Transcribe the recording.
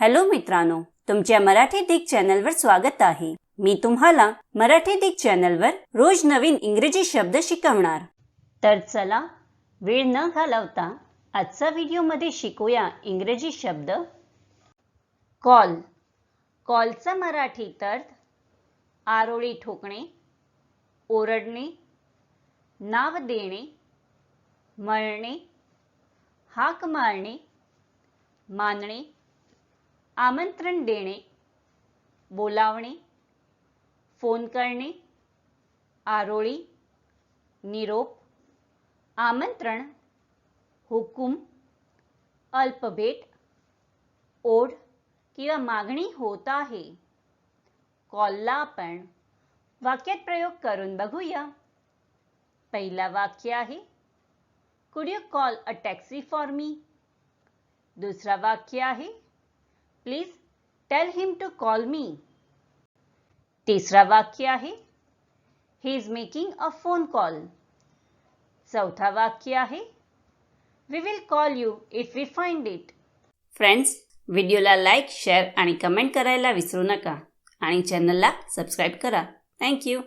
Hello मित्रांनो तुमच्या मराठी दिग चॅनलवर स्वागत आहे. मी तुम्हाला मराठी दिग चॅनलवर रोज नवीन इंग्रजी शब्द शिकवणार. तर चला वेळ न घालवता आजचा व्हिडिओमध्ये शिकूया इंग्रजी शब्द. कॉल. कॉलचा मराठी तर आरोळी ठोकणे ओरडणे नाव देणे मळणे हाक मारणे मानणे आमंत्रण देणे बोलावणे फोन करणे आरोळी निरोप आमंत्रण हुकूम अल्पभेट ओढ किंवा मागणी होत आहे. कॉलला आपण वाक्यात प्रयोग करून बघूया. पहिला वाक्य आहे could you call a taxi for me दुसरा वाक्य आहे please tell him to call me तिसरा वाक्य आहे. He is making a phone call चौथा वाक्य आहे. We will call you if we find it friends व्हिडिओला लाईक शेअर आणि कमेंट करायला विसरू नका. आणि चॅनलला सबस्क्राईब करा. थँक्यू